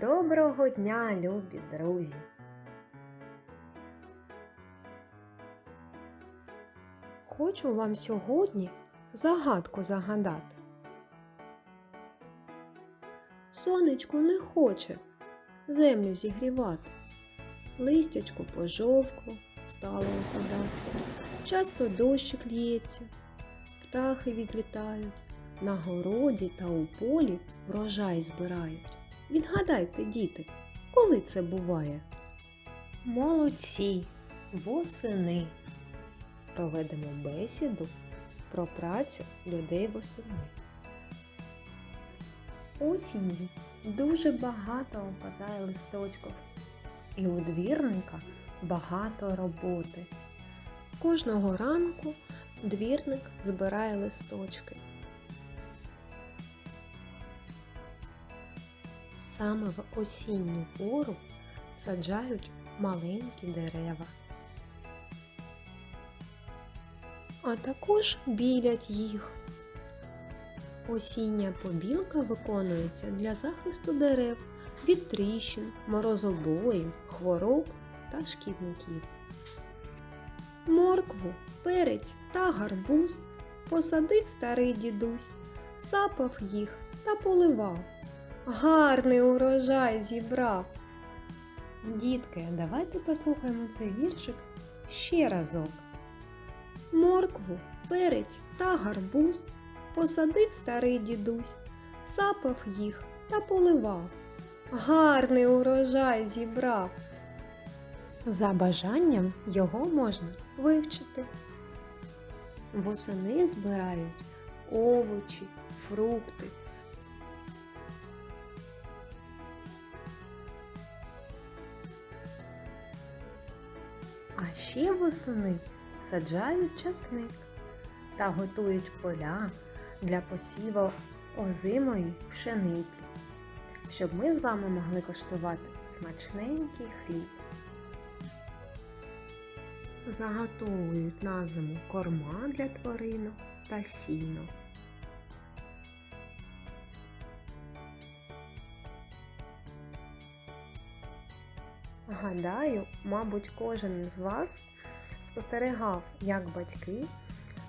Доброго дня, любі друзі! Хочу вам сьогодні загадку загадати. Сонечко не хоче землю зігрівати. Листячко пожовкло, стало опадати. Часто дощик лється, птахи відлітають, на городі та у полі врожай збирають. Відгадайте, діти, коли це буває? Молодці, восени. Проведемо бесіду про працю людей восени. Осінню дуже багато опадає листочків, і у двірника багато роботи. Кожного ранку двірник збирає листочки. Саме в осінню пору саджають маленькі дерева. А також білять їх. Осіння побілка виконується для захисту дерев від тріщин, морозобоїв, хвороб та шкідників. Моркву, перець та гарбуз посадив старий дідусь, сапав їх та поливав. Гарний урожай зібрав. Дітки, давайте послухаємо цей віршик ще разок. Моркву, перець та гарбуз посадив старий дідусь, сапав їх та поливав. Гарний урожай зібрав. За бажанням його можна вивчити. Восени збирають овочі, фрукти. А ще восени саджають часник та готують поля для посіву озимої пшениці, щоб ми з вами могли коштувати смачненький хліб. Заготовують на зиму корма для тваринок та сіно. Гадаю, мабуть, кожен із вас спостерігав, як батьки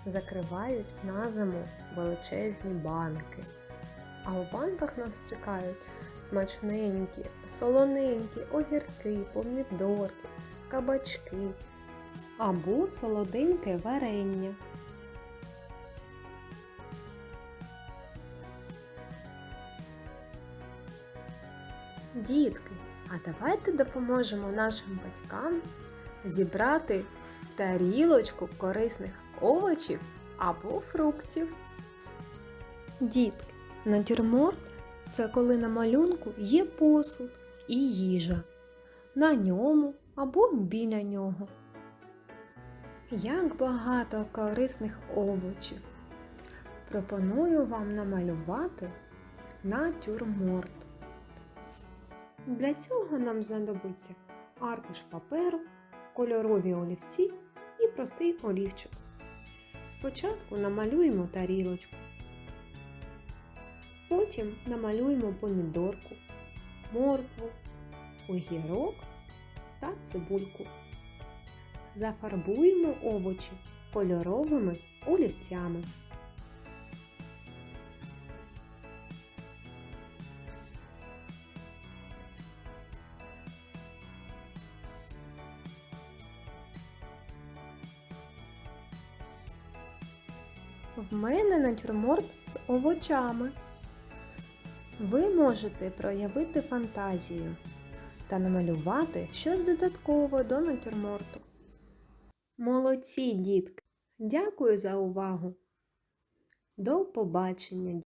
закривають на зиму величезні банки. А у банках нас чекають смачненькі, солоненькі огірки, помідорки, кабачки або солоденьке варення. Дітки, а давайте допоможемо нашим батькам зібрати тарілочку корисних овочів або фруктів. Дітки, натюрморт – це коли на малюнку є посуд і їжа. На ньому або біля нього. Як багато корисних овочів. Пропоную вам намалювати натюрморт. Для цього нам знадобиться аркуш паперу, кольорові олівці і простий олівчик. Спочатку намалюємо тарілочку. Потім намалюємо помідорку, моркву, огірок та цибульку. Зафарбуємо овочі кольоровими олівцями. В мене натюрморт з овочами. Ви можете проявити фантазію та намалювати щось додатково до натюрморту. Молодці, дітки! Дякую за увагу! До побачення!